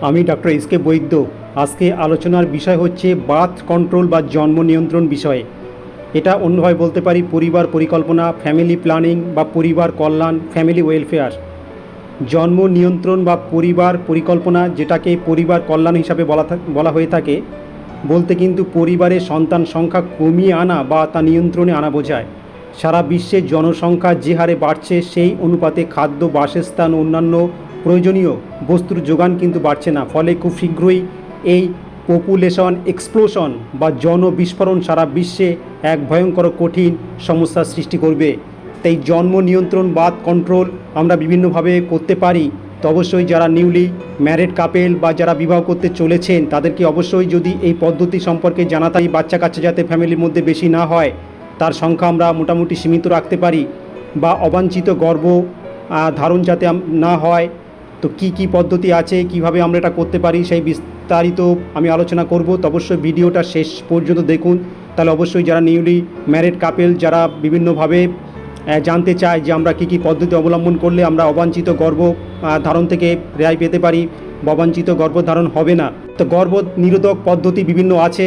আমি doctor S K বৈদ্য। আজকে আলোচনার বিষয় হচ্ছে বার্থ কন্ট্রোল বা জন্ম নিয়ন্ত্রণ বিষয়ে। এটা অন্যভাবে বলতে পারি পরিবার পরিকল্পনা, ফ্যামিলি প্ল্যানিং বা পরিবার কল্যাণ, ফ্যামিলি ওয়েলফেয়ার। জন্ম নিয়ন্ত্রণ বা পরিবার পরিকল্পনা যেটাকে পরিবার কল্যাণ হিসাবে বলা বলা হয়ে থাকে, বলতে কিন্তু পরিবারের সন্তান সংখ্যা কমিয়ে আনা বা তা নিয়ন্ত্রণে আনা বোঝায়। সারা বিশ্বের জনসংখ্যা যে হারে বাড়ছে সেই অনুপাতে খাদ্য, বাসস্থান, অন্যান্য প্রয়োজনীয় বস্তুর যোগান কিন্তু বাড়ছে না। ফলে খুব শীঘ্রই এই পপুলেশন এক্সপ্লোশন বা জনবিস্ফোরণ সারা বিশ্বে এক ভয়ঙ্কর কঠিন সমস্যার সৃষ্টি করবে। তাই জন্ম নিয়ন্ত্রণ বাদ কন্ট্রোল আমরা বিভিন্নভাবে করতে পারি। তো অবশ্যই যারা নিউলি ম্যারেড কাপেল বা যারা বিবাহ করতে চলেছেন তাদেরকে অবশ্যই যদি এই পদ্ধতি সম্পর্কে জানাতে হয়, বাচ্চা কাচ্চা যাতে ফ্যামিলির মধ্যে বেশি না হয় তার সংখ্যা আমরা মোটামুটি সীমিত রাখতে পারি বা অবাঞ্ছিত গর্ব ধারণ যাতে না হয়। তো কি কি পদ্ধতি আছে কীভাবে আমরা এটা করতে পারি সেই বিস্তারিত আমি আলোচনা করব। তো অবশ্যই ভিডিওটা শেষ পর্যন্ত দেখুন। তাহলে অবশ্যই যারা নিউলি ম্যারেড কাপেল যারা বিভিন্নভাবে জানতে চায় যে আমরা কী কী পদ্ধতি অবলম্বন করলে আমরা অবাঞ্ছিত আহ, ধারণ থেকে রেহাই পেতে পারি অবাঞ্ছিত গর্ভধারণ হবে না। তো গর্ভ নিরোধক পদ্ধতি বিভিন্ন আছে।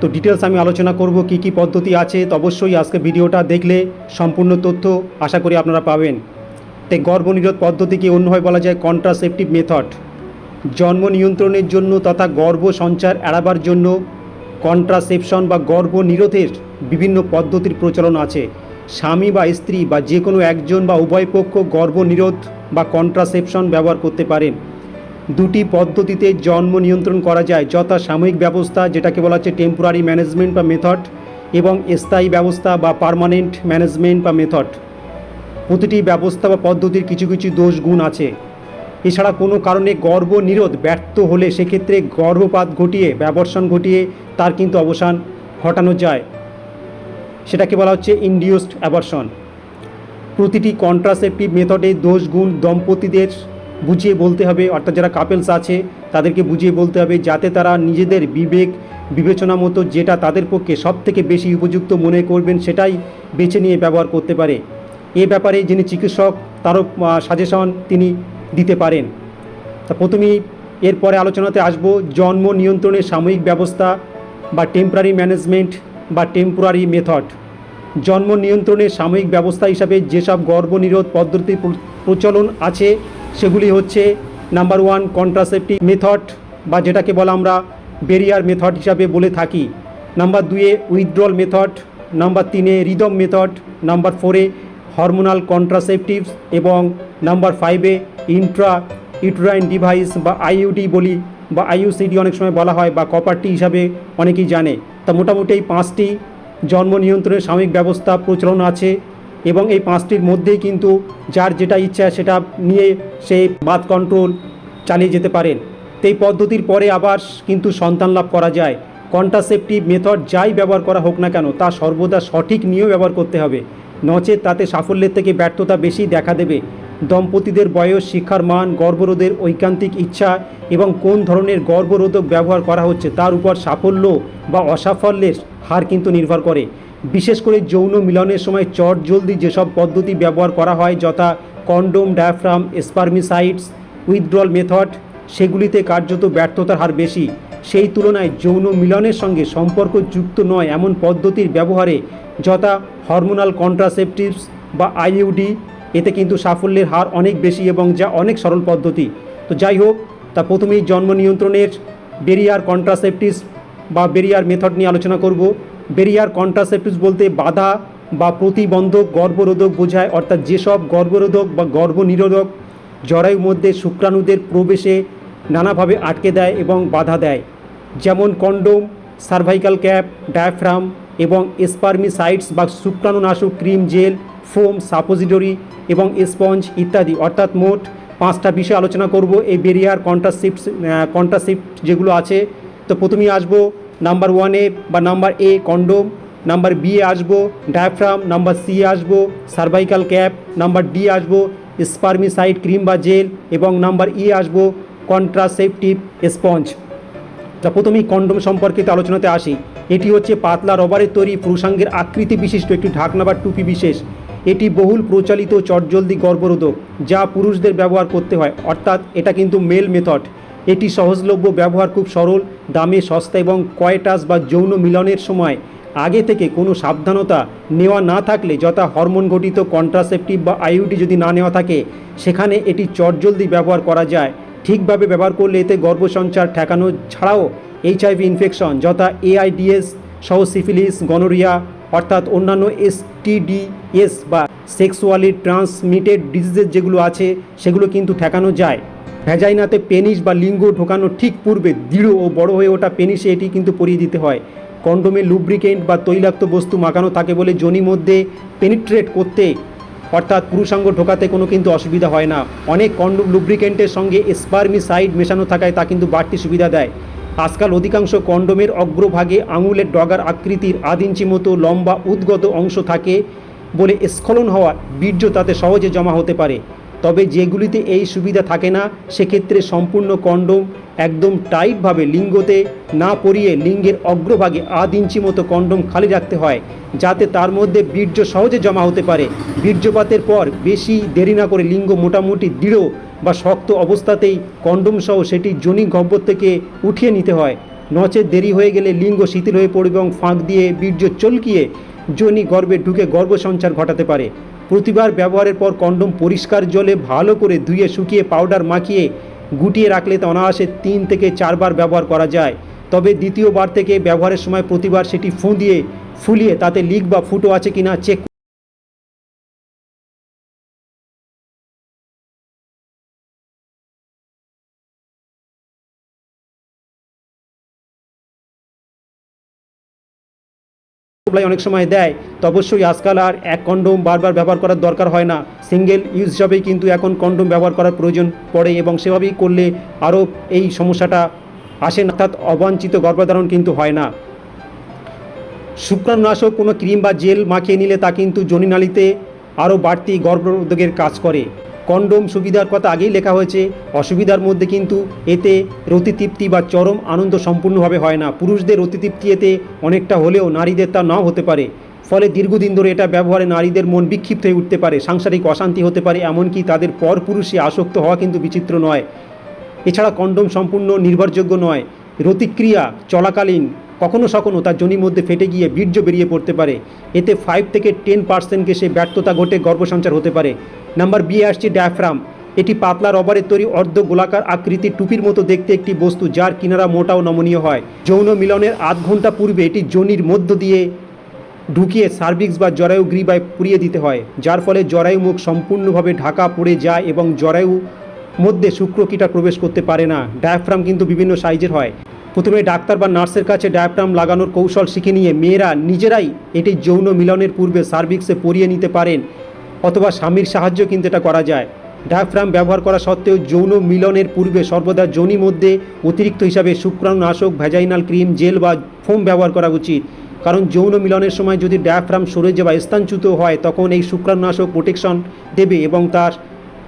তো ডিটেলস আমি আলোচনা করব কি কি পদ্ধতি আছে। তো অবশ্যই আজকে ভিডিওটা দেখলে সম্পূর্ণ তথ্য আশা করি আপনারা পাবেন। তাই গর্ভনিরোধ পদ্ধতিকে অন্যভাবে বলা যায় কন্ট্রাসেপটিভ মেথড জন্ম নিয়ন্ত্রণের জন্য তথা গর্ভ সঞ্চার এড়াবার জন্য কন্ট্রাসেপশন বা গর্ভ নিরোধের বিভিন্ন পদ্ধতির প্রচলন আছে। স্বামী বা স্ত্রী বা যে কোনো একজন বা উভয় পক্ষ গর্ভ নিরোধ বা কন্ট্রাসেপশন ব্যবহার করতে পারেন। দুটি পদ্ধতিতে জন্ম নিয়ন্ত্রণ করা যায়, যথা সাময়িক ব্যবস্থা, যেটাকে বলা হচ্ছে টেম্পোরারি ম্যানেজমেন্ট বা মেথড এবং স্থায়ী ব্যবস্থা বা পার্মানেন্ট ম্যানেজমেন্ট বা মেথড প্রতিটি ব্যবস্থা বা পদ্ধতির কিছু কিছু দোষ গুণ আছে। এছাড়া কোনো কারণে গর্ভ নিরোধ ব্যর্থ হলে সেক্ষেত্রে গর্ভপাত ঘটিয়ে, ব্যবর্ষণ ঘটিয়ে তার কিন্তু অবসান ঘটানো যায়। সেটাকে বলা হচ্ছে ইনডিউসড অ্যাবর্শন প্রতিটি কন্ট্রাসেপটিভ মেথডে দোষ গুণ দম্পতিদের বুঝিয়ে বলতে হবে, অর্থাৎ যারা কাপেলস আছে, তাদেরকে বুঝিয়ে বলতে হবে যাতে তারা নিজেদের বিবেক, বিবেচনা মতো যেটা তাদের পক্ষে সব থেকে বেশি উপযুক্ত মনে করবেন সেটাই বেছে নিয়ে ব্যবহার করতে পারে। এ ব্যাপারে যিনি চিকিৎসক তারও সাজেশন তিনি দিতে পারেন। তা প্রথমেই এরপরে আলোচনাতে আসব, জন্ম নিয়ন্ত্রণের সাময়িক ব্যবস্থা বা টেম্পোরারি ম্যানেজমেন্ট বা টেম্পোরারি মেথড জন্ম নিয়ন্ত্রণের সাময়িক ব্যবস্থা হিসাবে যেসব গর্ভনিরোধ পদ্ধতির প্রচলন আছে, সেগুলি হচ্ছে নাম্বার ওয়ান কন্ট্রাসেপটিভ মেথড বা যেটাকে বলা আমরা বেরিয়ার মেথড হিসাবে বলে থাকি। নাম্বার দুয়ে উইথড্রল মেথড নাম্বার তিনে রিদম মেথড নাম্বার ফোরে হরমোনাল কন্ট্রাসেপটিভস এবং নাম্বার ফাইভে ইন্ট্রা ইউট্রাইন ডিভাইস বা আইইউডি বলি বা আইইউসিডি অনেক সময় বলা হয় বা কপারটি হিসাবে অনেকেই জানে। তা মোটামুটি এই পাঁচটি জন্ম নিয়ন্ত্রণের সাময়িক ব্যবস্থা প্রচলন আছে এবং এই পাঁচটির মধ্যেই কিন্তু যার যেটা ইচ্ছা সেটা নিয়ে সে বাদ কন্ট্রোল চালিয়ে যেতে পারেন। তো এই পদ্ধতির পরে আবার কিন্তু সন্তান লাভ করা যায়। কন্ট্রাসেপটিভ মেথড যাই ব্যবহার করা হোক না কেন তা সর্বদা সঠিক নিয়েও ব্যবহার করতে হবে। নচেত তাতে সাফল্যের থেকে ব্যর্থতা বেশি দেখা দেবে। দম্পতিদের বয়স, শিক্ষার মান, গর্ভরোধের ঐকান্তিক ইচ্ছা এবং কোন ধরনের গর্ভরোধক ব্যবহার করা হচ্ছে তার উপর সাফল্য বা অসাফল্যের হার কিন্তু নির্ভর করে। বিশেষ করে যৌন মিলনের সময় চট জলদি যেসব পদ্ধতি ব্যবহার করা হয়, যথা condom, diaphragm spermicides withdrawal method সেগুলিতে কার্যত ব্যর্থতার হার বেশি। সেই তুলনায় যৌন মিলনের সঙ্গে সম্পর্কযুক্ত নয় এমন পদ্ধতির ব্যবহারে, যথা হরমোনাল কন্ট্রাসেপটিভস বা আইইউডি, এতে কিন্তু সাফল্যের হার অনেক বেশি এবং যা অনেক সরল পদ্ধতি। তো যাই হোক, তা প্রথমেই জন্ম নিয়ন্ত্রণের বেরিয়ার কন্ট্রাসেপটিভস বা বেরিয়ার মেথড নিয়ে আলোচনা করব। বেরিয়ার কন্ট্রাসেপটিভস বলতে বাধা বা প্রতিবন্ধক গর্ভরোধক বোঝায়, অর্থাৎ যেসব গর্ভরোধক বা গর্ভনিরোধক জরায়ুর মধ্যে শুক্রাণুদের প্রবেশে নানাভাবে আটকে দেয় এবং বাধা দেয়, যেমন কন্ডোম, সার্ভাইকাল ক্যাপ, ডায়াফ্রাম এবং স্পার্মিসাইডস বা শুক্রাণুনাশক ক্রিম জেল, ফোম সাপোজিটরি এবং স্পঞ্জ ইত্যাদি। অর্থাৎ মোট পাঁচটা বিষয় আলোচনা করব। এই বেরিয়ার কন্ট্রাসিপ্ট কন্ট্রাসিপ্ট যেগুলো আছে, তো প্রথমেই আসব, নাম্বার ওয়ানে বা number A condom, number B এ আসব, ডায়াফ্রাম, নাম্বার সি আসব, সার্ভাইকাল ক্যাপ, নাম্বার ডি আসব স্পার্মিসাইড ক্রিম বা জেল এবং নাম্বার ই আসব কন্ট্রাসেপটিভ স্পঞ্জ। তা প্রথমেই কন্ডোম সম্পর্কিত আলোচনাতে আসি। এটি হচ্ছে পাতলা রবারের তৈরি পুরুষাঙ্গের আকৃতি বিশিষ্ট একটি ঢাকনা বা টুপি বিশেষ। এটি বহুল প্রচলিত চটজলদি গর্ভরোধক যা পুরুষদের ব্যবহার করতে হয়। অর্থাৎ এটা কিন্তু মেল মেথড এটি সহজলভ্য ব্যবহার খুব সরল, দামে সস্তা এবং কয়টাস বা যৌন মিলনের সময়। আগে থেকে কোনো সাবধানতা নেওয়া না থাকলে যথা হরমোন ঘটিত কন্ট্রাসেপটিভ বা আইইউডি যদি না নেওয়া থাকে, সেখানে এটি চটজলদি ব্যবহার করা যায়। ঠিকভাবে ব্যবহার করলে এতে গর্ভসঞ্চার ঠেকানো ছাড়াও এইচআইভি ইনফেকশন, যথা এআইডিএস সহ সিফিলিস, গনোরিয়া, অর্থাৎ অন্যান্য এসটিডিএস বা সেক্সুয়ালি ট্রান্সমিটেড ডিজিজেস যেগুলো আছে, সেগুলো কিন্তু ঠেকানো যায়। ভ্যাজাইনাতে পেনিস বা লিঙ্গ ঢোকানোর ঠিক পূর্বে দৃঢ় ও বড় হয়ে ওঠা পেনিসে এটি কিন্তু পরিয়ে দিতে হয়। কন্ডোমে লুব্রিকেন্ট বা তৈলাক্ত বস্তু মাখানো থাকে বলে জনি মধ্যে পেনিট্রেট করতে অর্থাৎ পুরুষাঙ্গ ঢোকাতে কোনো কিন্তু অসুবিধা হয় না। অনেক কন্ডোম লুব্রিকেন্টের সঙ্গে স্পার্মিসাইড মেশানো থাকায় তা কিন্তু বাড়তি সুবিধা দেয়। আজকাল অধিকাংশ কন্ডোমের অগ্রভাগে আঙুলের ডগার আকৃতির আধ ইঞ্চি মতো লম্বা উদ্গত অংশ থাকে বলে স্খলন হওয়া বীর্য তাতে সহজে জমা হতে পারে। তবে যেগুলিতে এই সুবিধা থাকে না, সেক্ষেত্রে সম্পূর্ণ কন্ডোম একদম টাইটভাবে লিঙ্গতে না পরিয়ে লিঙ্গের অগ্রভাগে আধ ইঞ্চি মতো কন্ডোম খালি রাখতে হয়, যাতে তার মধ্যে বীর্য সহজে জমা হতে পারে। বীর্যপাতের পর বেশি দেরি না করে লিঙ্গ মোটামুটি দৃঢ় বা শক্ত অবস্থাতেই কন্ডোম সহ সেটি জনি গহ্বর থেকে উঠিয়ে নিতে হয়। নচে দেরি হয়ে গেলে লিঙ্গ শিথিল হয়ে পড়বে এবং ফাঁক দিয়ে বীর্য চলকিয়ে জনি গর্ভে ঢুকে গর্ভসঞ্চার ঘটাতে পারে। প্রতিবার ব্যবহারের পর কন্ডোম পরিষ্কার জলে ভালো করে ধুয়ে শুকিয়ে পাউডার মাখিয়ে গুটিয়ে রাখলে তা অনায়াসে তিন থেকে চারবার ব্যবহার করা যায়। তবে দ্বিতীয়বার থেকে ব্যবহারের সময় প্রতিবার সেটি ফুঁ দিয়ে ফুলিয়ে তাতে লিক বা ফুটো আছে কিনা চেক সাপ্লাই অনেক সময় দেয়, তো অবশ্যই আজকাল আর এক কন্ডোম বারবার ব্যবহার করার দরকার হয় না। সিঙ্গেল ইউজ হিসাবেই কিন্তু এখন কন্ডোম ব্যবহার করার প্রয়োজন পড়ে এবং সেভাবেই করলে আরও এই সমস্যাটা আসে না, অর্থাৎ অবাঞ্ছিত গর্ভধারণ কিন্তু হয় না। শুক্রাণুনাশক কোনো ক্রিম বা জেল মাখিয়ে নিলে তা কিন্তু জনিনালীতে আরও বাড়তি গর্ভরোধকের কাজ করে। কন্ডোম সুবিধার কথা আগেই লেখা হয়েছে। অসুবিধার মধ্যে কিন্তু এতে রতিতৃপ্তি বা চরম আনন্দ সম্পূর্ণভাবে হয় না। পুরুষদের রতিতৃপ্তি এতে অনেকটা হলেও নারীদের তা নাও হতে পারে। ফলে দীর্ঘদিন ধরে এটা ব্যবহারে নারীদের মন বিক্ষিপ্ত হয়ে উঠতে পারে। সাংসারিক অশান্তি হতে পারে, এমনকি তাদের পরপুরুষে আসক্ত হওয়া কিন্তু বিচিত্র নয়। এছাড়া কন্ডোম সম্পূর্ণ নির্ভরযোগ্য নয়। রতিক্রিয়া চলাকালীন কখনো সখনো তার জনির মধ্যে ফেটে গিয়ে বীর্য বেরিয়ে পড়তে পারে। এতে ফাইভ থেকে টেন পার্সেন্ট কেসে ব্যর্থতা ঘটে গর্ভসঞ্চার হতে পারে। নাম্বার বি আসছে ডায়াফ্রাম। এটি পাতলা রবারের তৈরি অর্ধ গোলাকার আকৃতির টুপির মতো দেখতে একটি বস্তু যার কিনারা মোটা ও নমনীয় হয়। যৌন মিলনের আধ ঘণ্টা পূর্বে এটি জনির মধ্য দিয়ে ঢুকিয়ে সার্ভিক্স বা জরায়ু গ্রীবায় পুড়িয়ে দিতে হয়, যার ফলে জরায়ু মুখ সম্পূর্ণভাবে ঢাকা পড়ে যায় এবং জরায়ু মধ্যে শুক্রকীটা প্রবেশ করতে পারে না। ডায়াফ্রাম কিন্তু বিভিন্ন সাইজের হয়। প্রথমে ডাক্তার বা নার্সের কাছে ডায়াফ্রাম লাগানোর কৌশল শিখে নিয়ে মেয়েরা নিজেরাই এটি যৌন মিলনের পূর্বে সার্ভিক্সে পরিয়ে নিতে পারেন। অথবা স্বামীর সাহায্য কিন্তু এটা করা যায়। ডায়াফ্রাম ব্যবহার করা সত্ত্বেও যৌন মিলনের পূর্বে সর্বদা যোনি মধ্যে অতিরিক্ত হিসাবে শুক্রাণুনাশক ভ্যাজাইনাল ক্রিম জেল বা ফোম ব্যবহার করা উচিত। কারণ যৌন মিলনের সময় যদি ডায়াফ্রাম সরে যাওয়া স্থানচ্যুত হয়, তখন এই শুক্রাণুনাশক প্রোটেকশন দেবে এবং তার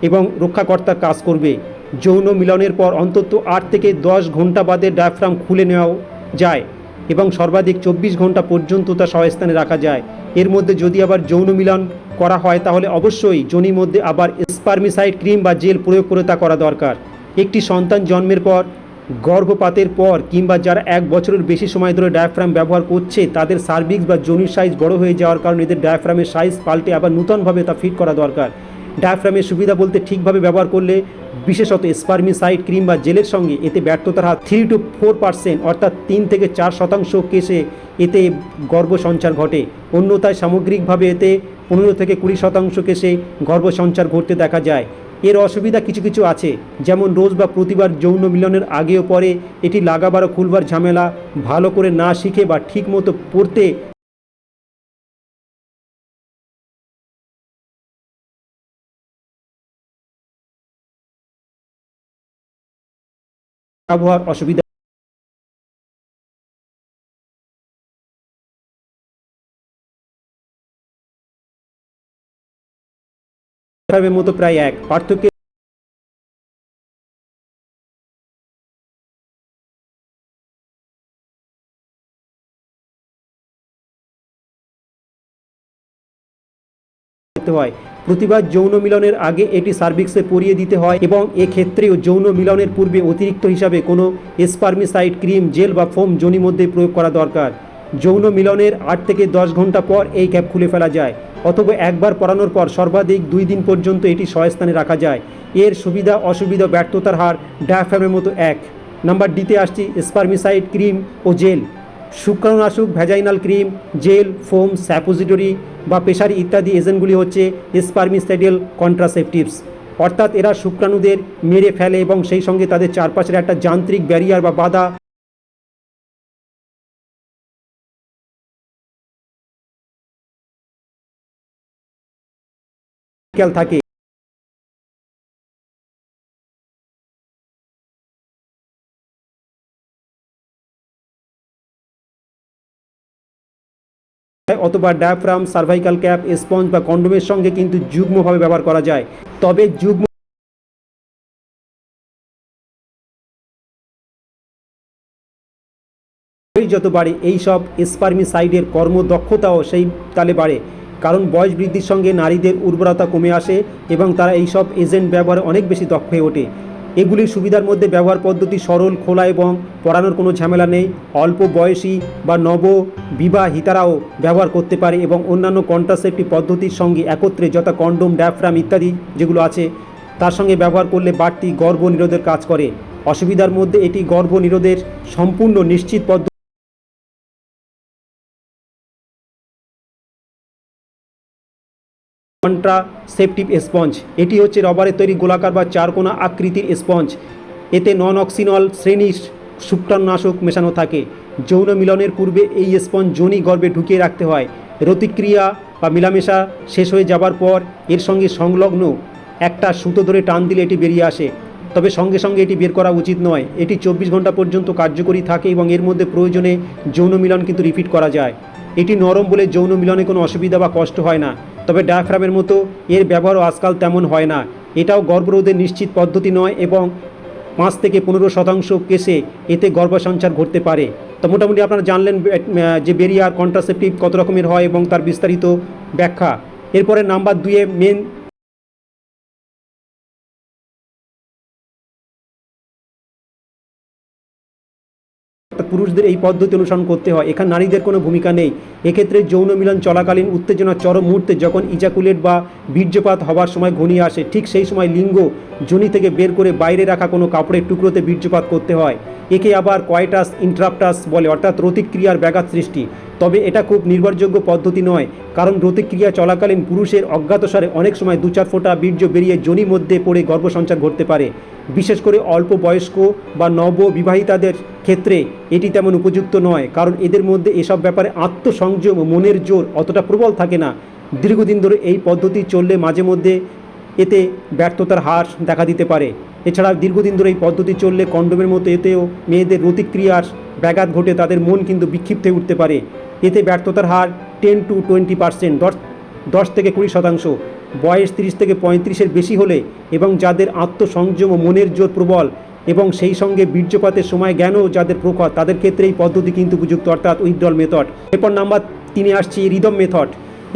এবং রক্ষাকর্তার কাজ করবে। যৌন মিলনের পর অন্তত আট থেকে দশ ঘণ্টা বাদে ডায়াফ্রাম খুলে নেওয়া যায় এবং সর্বাধিক চব্বিশ ঘণ্টা পর্যন্ত তা স্থানে রাখা যায়। এর মধ্যে যদি আবার যৌন মিলন করা হয়, তাহলে অবশ্যই যোনির মধ্যে আবার স্পার্মিসাইড ক্রিম বা জেল প্রয়োগ করে তা করা দরকার। একটি সন্তান জন্মের পর, গর্ভপাতের পর কিংবা যারা এক বছরের বেশি সময় ধরে ডায়াফ্রাম ব্যবহার করছে, তাদের সার্ভিক্স বা জনির সাইজ বড় হয়ে যাওয়ার কারণে এদের ডায়াফ্রামের সাইজ পাল্টে আবার নূতনভাবে তা ফিট করা দরকার। ডায়াফ্রামের সুবিধা বলতে ঠিকভাবে ব্যবহার করলে বিশেষত স্পার্মিসাইড ক্রিম বা জেলের সঙ্গে এতে ব্যর্থতার হার থ্রি টু ফোর পার্সেন্ট অর্থাৎ তিন থেকে চার শতাংশ কেসে এতে গর্ভসঞ্চার ঘটে। অন্যথায় সামগ্রিকভাবে এতে পনেরো থেকে কুড়ি শতাংশ কেসে গর্ভসঞ্চার ঘটতে দেখা যায়। এর অসুবিধা কিছু কিছু আছে, যেমন রোজ বা প্রতিবার যৌন মিলনের আগে ও পরে এটি লাগাবার ও খুলবার ঝামেলা ভালো করে না শিখে বা ঠিকমতো পড়তে আবহাওয়ার অসুবিধা এর মতো প্রায় এক পার্থক্য হয়। প্রতিবার যৌন মিলনের আগে এটি সার্ভিক্সে পরিয়ে দিতে হয় এবং এক্ষেত্রেও যৌন মিলনের পূর্বে অতিরিক্ত হিসাবে কোনো স্পার্মিসাইড ক্রিম, জেল বা ফোম যোনি মধ্যে প্রয়োগ করা দরকার। যৌন মিলনের আট থেকে দশ ঘণ্টা পর এই ক্যাপ খুলে ফেলা যায়। অথবা একবার পরানোর পর সর্বাধিক দুই দিন পর্যন্ত এটি স্বস্থানে রাখা যায়। এর সুবিধা, অসুবিধা, ব্যর্থতার হার ডায়াফ্রামের মতো এক। নাম্বার ডিতে আসছি, স্পার্মিসাইড ক্রিম ও gel. শুক্রাণুনাশক, vaginal cream, gel, foam, suppository বা পেশারি ইত্যাদি এজেন্টগুলি হচ্ছে স্পার্মিসাইডেল কন্ট্রাসেপটিভস। অর্থাৎ এরা শুক্রাণুদের মেরে ফেলে এবং সেই সঙ্গে তাদের চারপাশের একটা যান্ত্রিক ব্যারিয়ার বা বাধা খেয়াল থাকে। অথবা ডায়াফ্রাম সার্ভাইকাল ক্যাপ স্পঞ্জ বা কন্ডোমের সঙ্গে কিন্তু যুগ্মভাবে ব্যবহার করা যায়। তবে যুগ্ম যত বাড়ে, এই সব স্পার্মিসাইডের কর্মদক্ষতাও সেই তালে বাড়ে। কারণ বয়স বৃদ্ধির সঙ্গে নারীদের উর্বরতা কমে আসে এবং তারা এই সব এজেন্ট ব্যবহারে অনেক বেশি দক্ষ হয়ে ওঠে। এগুলির সুবিধার মধ্যে ব্যবহার পদ্ধতি সরল, খোলা এবং পড়ানোর কোনো ঝামেলা নেই। অল্প বয়সী বা নব বিবাহিতারাও ব্যবহার করতে পারে এবং অন্যান্য কন্ট্রাসেপ্টিভ পদ্ধতির সঙ্গে একত্রে যথা কন্ডোম, ড্যাফ্রাম ইত্যাদি যেগুলো আছে, তার সঙ্গে ব্যবহার করলে বাড়তি গর্ভ নিরোধের কাজ করে। অসুবিধার মধ্যে এটি গর্ভ নিরোধের সম্পূর্ণ নিশ্চিত পদ্ধতি কন্ট্রাসেপটিভ স্পঞ্জ এটি হচ্ছে রবারের তৈরি গোলাকার বা চারকোনা আকৃতির স্পঞ্জ এতে নন অক্সিনল শ্রেণির শুক্রাণুনাশক মেশানো থাকে। যৌন মিলনের পূর্বে এই স্পঞ্জ যোনি গর্ভে ঢুকিয়ে রাখতে হয়। রতিক্রিয়া বা মিলামেশা শেষ হয়ে যাবার পর এর সঙ্গে সংলগ্ন একটা সুতো ধরে টান দিলে এটি বেরিয়ে আসে। তবে সঙ্গে সঙ্গে এটি বের করা উচিত নয়। এটি চব্বিশ ঘণ্টা পর্যন্ত কার্যকরী থাকে এবং এর মধ্যে প্রয়োজনে যৌন মিলন কিন্তু রিপিট করা যায়। এটি নরম বলে যৌন মিলনে কোনো অসুবিধা বা কষ্ট হয় না। তবে ডায়াফ্রামের মতো এর ব্যবহারও আজকাল তেমন হয় না। এটাও গর্ভরোধের নিশ্চিত পদ্ধতি নয় এবং পাঁচ থেকে পনেরো শতাংশ কেসে এতে গর্ভসঞ্চার ঘটতে পারে। তো মোটামুটি আপনারা জানলেন যে বেরিয়ার কন্ট্রাসেপটিভ কত রকমের হয় এবং তার বিস্তারিত ব্যাখ্যা। এরপরে নাম্বার দুয়ে মেন পুরুষদের এই পদ্ধতি অনুসরণ করতে হয়। এখানে নারীদের কোনো ভূমিকা নেই। এক্ষেত্রে যৌন মিলন চলাকালীন উত্তেজনা চরম মুহূর্তে যখন ইজাকুলেট বা বীর্যপাত হওয়ার সময় ঘনিয়ে আসে, ঠিক সেই সময় লিঙ্গ যোনি থেকে বের করে বাইরে রাখা কোনো কাপড়ের টুকরোতে বীর্যপাত করতে হয়। একে আবার কয়টাস ইন্ট্রাপটাস বলে, অর্থাৎ রতিক্রিয়ার ব্যাঘাত সৃষ্টি। তবে এটা খুব নির্ভরযোগ্য পদ্ধতি নয়, কারণ রতিক্রিয়া চলাকালীন পুরুষের অজ্ঞাতসারে অনেক সময় দু চার ফোঁটা বীর্য বেরিয়ে যোনি মধ্যে পড়ে গর্ভসঞ্চার ঘটতে পারে। বিশেষ করে অল্প বয়স্ক বা নব বিবাহিতাদের ক্ষেত্রে এটি তেমন উপযুক্ত নয়, কারণ এদের মধ্যে এসব ব্যাপারে আত্মসংযম মনের জোর অতটা প্রবল থাকে না। দীর্ঘদিন ধরে এই পদ্ধতি চললে মাঝে মধ্যে এতে ব্যর্থতার হার দেখা দিতে পারে। এছাড়া দীর্ঘদিন ধরে এই পদ্ধতি চললে কন্ডোমের মতো এতেও মেয়েদের রতিক্রিয়ার ব্যাঘাত ঘটে তাদের মন কিন্তু বিক্ষিপ্ত হয়ে উঠতে পারে। এতে ব্যর্থতার হার টেন টু টোয়েন্টি পার্সেন্ট দশ দশ থেকে কুড়ি শতাংশ। বয়স তিরিশ থেকে পঁয়ত্রিশের বেশি হলে এবং যাদের আত্মসংযম ও মনের জোর প্রবল এবং সেই সঙ্গে বীর্যপাতের সময় জ্ঞানও যাদের প্রখর তাদের ক্ষেত্রে এই পদ্ধতি কিন্তু উপযুক্ত, অর্থাৎ উইথড্রল মেথড এরপর নাম্বার তিনে আসছি রিদম মেথড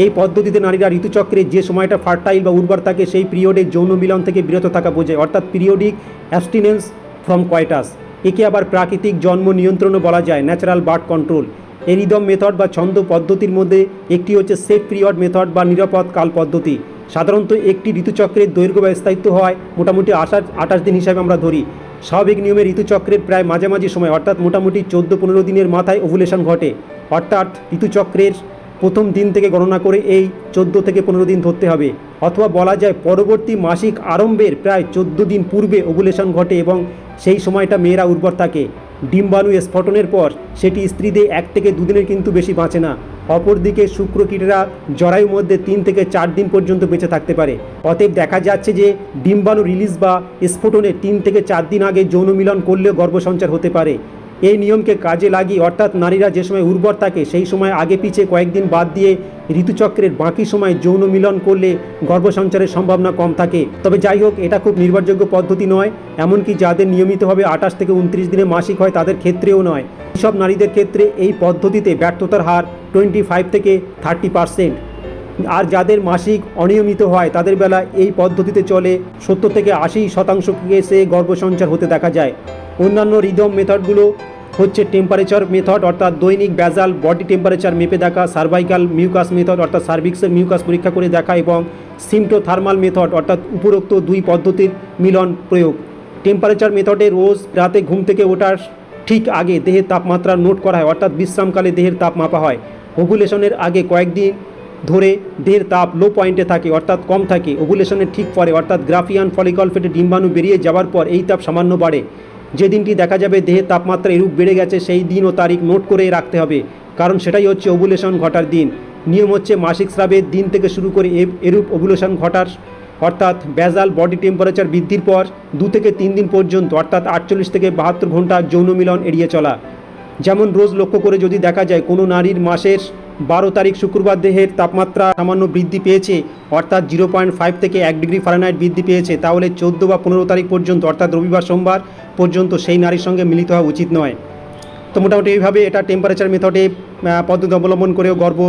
এই পদ্ধতিতে নারীরা ঋতুচক্রে যে সময়টা ফার্টাইল বা উর্বর থাকে, সেই পিরিয়ডে যৌন মিলন থেকে বিরত থাকা বোঝায়। অর্থাৎ পিরিয়ডিক অ্যাবস্টিনেন্স ফ্রম কয়টাস একে আবার প্রাকৃতিক জন্ম নিয়ন্ত্রণও বলা যায় ন্যাচারাল বার্থ কন্ট্রোল এই রিদম মেথড বা ছন্দ পদ্ধতির মধ্যে একটি হচ্ছে সেফ পিরিয়ড মেথড বা নিরাপদ কাল পদ্ধতি। সাধারণত একটি ঋতুচক্রের দৈর্ঘ্য বা স্থায়িত্ব হয় মোটামুটি আঠাশ আঠাশ দিন হিসাবে আমরা ধরি। স্বাভাবিক নিয়মে ঋতুচক্রের প্রায় মাঝামাঝি সময়, অর্থাৎ মোটামুটি চোদ্দ, পনেরো দিনের মাথায় ওভুলেশন ঘটে। অর্থাৎ ঋতুচক্রের প্রথম দিন থেকে গণনা করে এই চোদ্দ থেকে পনেরো দিন ধরতে হবে। অথবা বলা যায় পরবর্তী মাসিক আরম্ভের প্রায় চোদ্দ দিন পূর্বে ওভুলেশন ঘটে এবং সেই সময়টা মেয়েরা উর্বর থাকে। ডিম্বাণু স্ফটনের পর সেটি স্ত্রীদের এক থেকে দুদিনের কিন্তু বেশি বাঁচে না। অপরদিকে শুক্রকীটেরা জরায়ুর মধ্যে তিন থেকে চার দিন পর্যন্ত বেঁচে থাকতে পারে। অতএব দেখা যাচ্ছে যে ডিম্বাণু রিলিজ বা স্ফোটনের তিন থেকে চার দিন আগে যৌন মিলন করলেও গর্ভসঞ্চার হতে পারে। এই নিয়মকে কাজে লাগিয়ে অর্থাৎ নারীরা যে সময় উর্বর থাকে, সেই সময় আগে পিছে কয়েকদিন বাদ দিয়ে ঋতুচক্রের বাকি সময় যৌন মিলন করলে গর্ভসঞ্চারের সম্ভাবনা কম থাকে। তবে যাই হোক, এটা খুব নির্ভরযোগ্য পদ্ধতি নয়, এমনকি যাদের নিয়মিতভাবে আঠাশ থেকে উনত্রিশ দিনে মাসিক হয়, তাদের ক্ষেত্রেও নয়। সব নারীদের ক্ষেত্রে এই পদ্ধতিতে ব্যর্থতার হার টোয়েন্টি ফাইভ থেকে থার্টি পার্সেন্ট। আর যাদের মাসিক অনিয়মিত হয়, তাদের বেলা এই পদ্ধতিতে চলে। সত্তর থেকে আশি শতাংশ কেসে গর্ভসঞ্চার হতে দেখা যায়। অন্যান্য রিদম মেথডগুলো হচ্ছে টেম্পারেচার মেথড অর্থাৎ দৈনিক ব্যাজাল বডি টেম্পারেচার মেপে দেখা সার্ভাইকাল মিউকাস মেথড অর্থাৎ সার্ভিক্সের মিউকাস পরীক্ষা করে দেখা, এবং সিমটোথার্মাল মেথড অর্থাৎ উপরোক্ত দুই পদ্ধতির মিলন প্রয়োগ। টেম্পারেচার মেথডে রোজ রাতে ঘুম থেকে ওঠার ঠিক আগে দেহের তাপমাত্রা নোট করা হয়, অর্থাৎ বিশ্রামকালে দেহের তাপ মাপা হয়। ওভুলেশনের আগে কয়েকদিন ধরে দেহের তাপ লো পয়েন্টে থাকে, অর্থাৎ কম থাকে ওভুলেশনের ঠিক পরে, অর্থাৎ গ্রাফিয়ান ফলিকল ফেটে ডিম্বাণু বেরিয়ে যাওয়ার পর এই তাপ সামান্য বাড়ে। যে দিনটি দেখা যাবে দেহের তাপমাত্রা এরূপ বেড়ে গেছে, সেই দিন ও তারিখ নোট করে রাখতে হবে। কারণ সেটাই হচ্ছে ওভুলেশন ঘটার দিন। নিয়ম হচ্ছে মাসিক স্রাবের দিন থেকে শুরু করে এরূপ ওভুলেশন ঘটার, অর্থাৎ ব্যাজাল বডি টেম্পারেচার বৃদ্ধির পর দু থেকে তিন দিন পর্যন্ত, অর্থাৎ আটচল্লিশ থেকে বাহাত্তর ঘণ্টা যৌন মিলন এড়িয়ে চলা। যেমন রোজ লক্ষ্য করে যদি দেখা যায় কোনো নারীর মাসের বারো তারিখ শুক্রবার দেহের তাপমাত্রা সামান্য বৃদ্ধি পেয়েছে, অর্থাৎ জিরো পয়েন্ট ফাইভ থেকে এক ডিগ্রি ফারেনহাইট বৃদ্ধি পেয়েছে। তাহলে চোদ্দ বা পনেরো তারিখ পর্যন্ত, অর্থাৎ রবিবার, সোমবার পর্যন্ত সেই নারীর সঙ্গে মিলিত হওয়া উচিত নয়। তো মোটামুটি এইভাবে এটা টেম্পারেচার মেথডে পদ্ধতি অবলম্বন করেও গর্ভ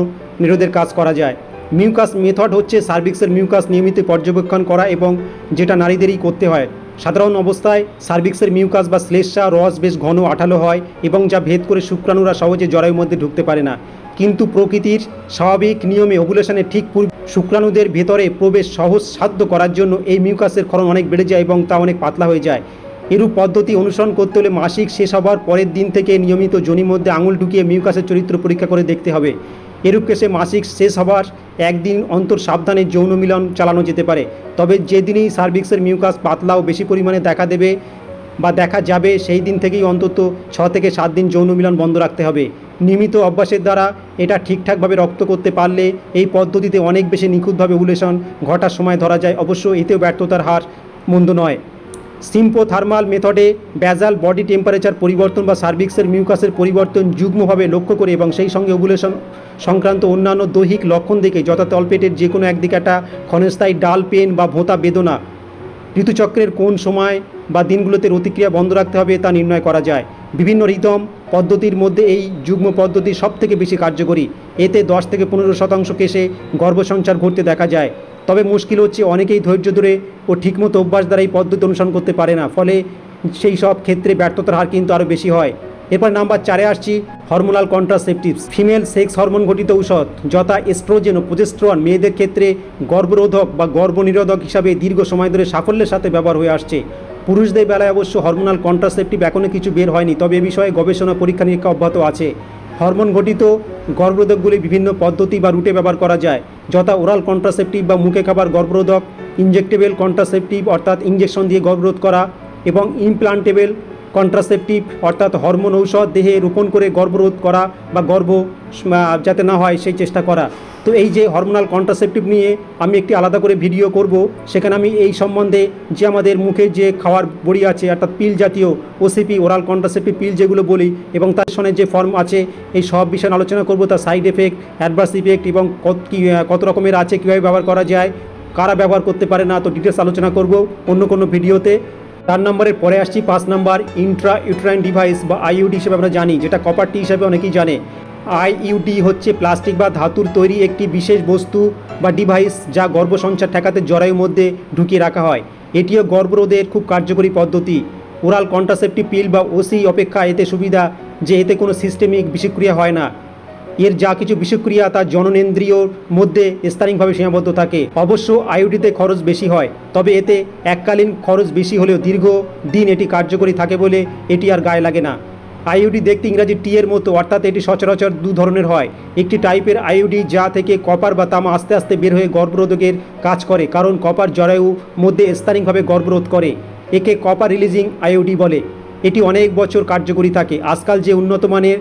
নিরোধের কাজ করা যায়। মিউকাস মেথড হচ্ছে সার্ভিক্সের মিউকাস নিয়মিত পর্যবেক্ষণ করা এবং যেটা নারীদেরই করতে হয়। সাধারণ অবস্থায় সার্ভিক্সের মিউকাস বা শ্লেষা রস বেশ ঘন আঠালো হয় এবং যা ভেদ করে শুক্রাণুরা সহজে জরায়ুর মধ্যে ঢুকতে পারে না। কিন্তু প্রকৃতির স্বাভাবিক নিয়মে ওভুলেশনের ঠিক পূর্বে শুক্রাণুদের ভেতরে প্রবেশ সহজ সাধ্য করার জন্য এই মিউকাসের ক্ষরণ অনেক বেড়ে যায় এবং তা অনেক পাতলা হয়ে যায়। এরূপ পদ্ধতি অনুসরণ করতে হলে মাসিক শেষ হবার পরের দিন থেকে নিয়মিত যোনির মধ্যে আঙুল ঢুকিয়ে মিউকাসের চরিত্র পরীক্ষা করে দেখতে হবে। এরূপ কেসে মাসিক শেষ হবার একদিন অন্তর সাবধানে যৌন মিলন চালানো যেতে পারে। তবে যেদিনই সার্ভিক্সের মিউকাস পাতলা ও বেশি পরিমাণে দেখা দেবে বা দেখা যাবে, সেই দিন থেকেই অন্তত ছ থেকে সাত দিন যৌন মিলন বন্ধ রাখতে হবে। নিয়মিত অভ্যাসের দ্বারা এটা ঠিকঠাকভাবে রক্ত করতে পারলে এই পদ্ধতিতে অনেক বেশি নিখুঁতভাবে উলেশন ঘটার সময় ধরা যায়। অবশ্য এতেও ব্যর্থতার হার মন্দ নয়। সিম্পো থার্মাল মেথডে ব্যাজাল বডি টেম্পারেচার পরিবর্তন বা সার্ভিক্সের মিউকাসের পরিবর্তন যুগ্মভাবে লক্ষ্য করে এবং সেই সঙ্গে ওভুলেশন সংক্রান্ত অন্যান্য দৈহিক লক্ষণ দেখে যথা তলপেটের যে কোনো একদিকে একটা ক্ষণস্থায়ী ডাল পেন বা ভোঁতা বেদনা। ঋতুচক্রের কোন সময় বা দিনগুলোতে প্রতিক্রিয়া বন্ধ রাখতে হবে তা নির্ণয় করা যায়। বিভিন্ন রিদম পদ্ধতির মধ্যে এই যুগ্ম পদ্ধতি সব থেকে বেশি কার্যকরী। এতে দশ থেকে পনেরো শতাংশ কেসে গর্ভসঞ্চার ঘটতে দেখা যায়। তবে মুশকিল হচ্ছে অনেকেই ধৈর্য ধরে ও ঠিকমতো অভ্যাস দ্বারা এই পদ্ধতি অনুসরণ করতে পারে না। ফলে সেই সব ক্ষেত্রে ব্যর্থতার হার কিন্তু আরও বেশি হয়। এরপর নাম্বার চারে আসছি hormonal contraceptives female sex hormone ঘটিত ঔষধ, যথা এস্ট্রোজেন ও প্রোজেস্ট্রন মেয়েদের ক্ষেত্রে গর্ভরোধক বা গর্ভনিরোধক হিসাবে দীর্ঘ সময় ধরে সাফল্যের সাথে ব্যবহার হয়ে আসছে। পুরুষদের বেলায় অবশ্য হরমোনাল কন্ট্রাসেপটিভ এখনও কিছু বের হয়নি, তবে এ বিষয়ে গবেষণা, পরীক্ষা নিরীক্ষা অব্যাহত আছে। হরমোন ঘটিত গর্ভরোধকগুলি বিভিন্ন পদ্ধতি বা রুটে ব্যবহার করা যায়, যথা ওরাল কন্ট্রাসেপটিভ বা মুখে খাবার গর্ভরোধক ইনজেক্টেবল কন্ট্রাসেপটিভ অর্থাৎ ইঞ্জেকশন দিয়ে গর্ভরোধ করা এবং ইমপ্লান্টেবল কন্ট্রাসেপটিভ অর্থাৎ হরমোন ঔষধ দেহে রোপণ করে গর্ভরোধ করা বা আহ, যাতে না হয় সেই চেষ্টা করা। তো এই যে হরমোনাল কন্ট্রাসেপটিভ নিয়ে আমি একটি আলাদা করে ভিডিও করব সেখানে আমি এই সম্বন্ধে যে আমাদের মুখে যে খাওয়ার বড়ি আছে অর্থাৎ পিল জাতীয় ওসিপি ওরাল কন্ট্রাসেপটিভ পিল যেগুলো বলি এবং তার সঙ্গে যে ফর্ম আছে এই সব বিষয়ে আলোচনা করব তার সাইড এফেক্ট অ্যাডভার্স ইফেক্ট এবং কত কী কত রকমের আছে কীভাবে ব্যবহার করা যায় কারা ব্যবহার করতে পারে না তো ডিটেলস আলোচনা করব অন্য কোনো ভিডিওতে চার নম্বরের পরে আসছি, পাঁচ নম্বর ইন্ট্রা ইউট্রাইন ডিভাইস বা আইইউডি হিসেবে আমরা জানি, যেটা কপারটি হিসেবে অনেকেই জানে। আইইউডি হচ্ছে প্লাস্টিক বা ধাতুর তৈরি একটি বিশেষ বস্তু বা ডিভাইস যা গর্ভসঞ্চার ঠেকাতে জরায়ুর মধ্যে ঢুকিয়ে রাখা হয়। এটিও গর্ভরোধের খুব কার্যকরী পদ্ধতি। ওরাল কন্ট্রাসেপটিভ পিল বা ওসি অপেক্ষা এতে সুবিধা যে এতে কোনো সিস্টেমিক বিষক্রিয়া হয় না। এর যা কিছু বিষক্রিয়া তা জননেন্দ্রিয়র মধ্যে স্থানিকভাবে সীমাবদ্ধ থাকে। অবশ্য আইওডিতে খরচ বেশি হয়, তবে এতে এককালীন খরচ বেশি হলেও দীর্ঘ দিন এটি কার্যকরী থাকে বলে এটি আর গায়ে লাগে না। আইওডি দেখতে ইংরাজি টি এর মতো, অর্থাৎ এটি সচরাচর দু ধরনের হয়। একটি টাইপের আইওডি যা থেকে কপার বা তামা আস্তে আস্তে বের হয়ে গর্ভরোধকের কাজ করে, কারণ কপার জরায়ু মধ্যে স্থানিকভাবে গর্ভরোধ করে। একে কপার রিলিজিং আইওডি বলে। এটি অনেক বছর কার্যকরী থাকে। আজকাল যে উন্নত মানের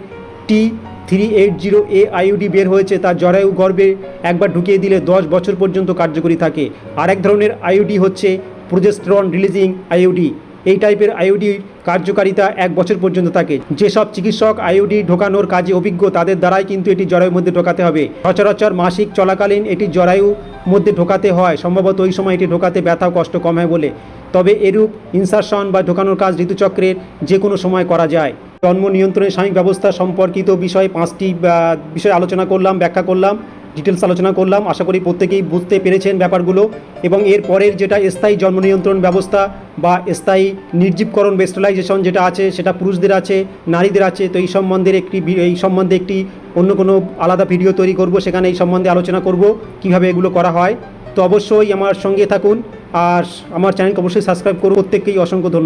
T three eight zero A IUD বের হয়েছে তা জরায়ু গর্ভে একবার ঢুকিয়ে দিলে দশ বছর পর্যন্ত কার্যকরী থাকে। আরেক ধরনের আইইউডি হচ্ছে প্রোজেস্টেরন রিলিজিং আইইউডি এই টাইপের আইইউডির কার্যকারিতা এক বছর পর্যন্ত থাকে। যেসব চিকিৎসক আইইউডি ঢোকানোর কাজে অভিজ্ঞ, তাদের দ্বারাই কিন্তু এটি জরায়ুর মধ্যে ঢোকাতে হবে। সচরাচর মাসিক চলাকালীন এটি জরায়ু মধ্যে ঢোকাতে হয়, সম্ভবত ওই সময় এটি ঢোকাতে ব্যথা কষ্ট কম হয় বলে। তবে এরূপ ইনসারশন বা ঢোকানোর কাজ ঋতুচক্রের যে কোনো সময় করা যায়। জন্ম নিয়ন্ত্রণের স্বামীক ব্যবস্থা সম্পর্কিত বিষয়ে পাঁচটি বিষয় আলোচনা করলাম, ব্যাখ্যা করলাম ডিটেলস আলোচনা করলাম। আশা করি প্রত্যেকেই বুঝতে পেরেছেন ব্যাপারগুলো। এবং এর পরের যেটা স্থায়ী জন্ম নিয়ন্ত্রণ ব্যবস্থা বা স্থায়ী নির্জীবকরণ বা স্টেলাইজেশন যেটা আছে, সেটা পুরুষদের আছে, নারীদের আছে, তো এই সম্বন্ধে একটি এই সম্বন্ধে একটি অন্য কোনো আলাদা ভিডিও তৈরি করব, সেখানে এই সম্বন্ধে আলোচনা করব, কীভাবে এগুলো করা হয়। তো অবশ্যই আমার সঙ্গে থাকুন, আর আমার চ্যানেলকে অবশ্যই সাবস্ক্রাইব করুন। প্রত্যেককেই অসংখ্য ধন্যবাদ।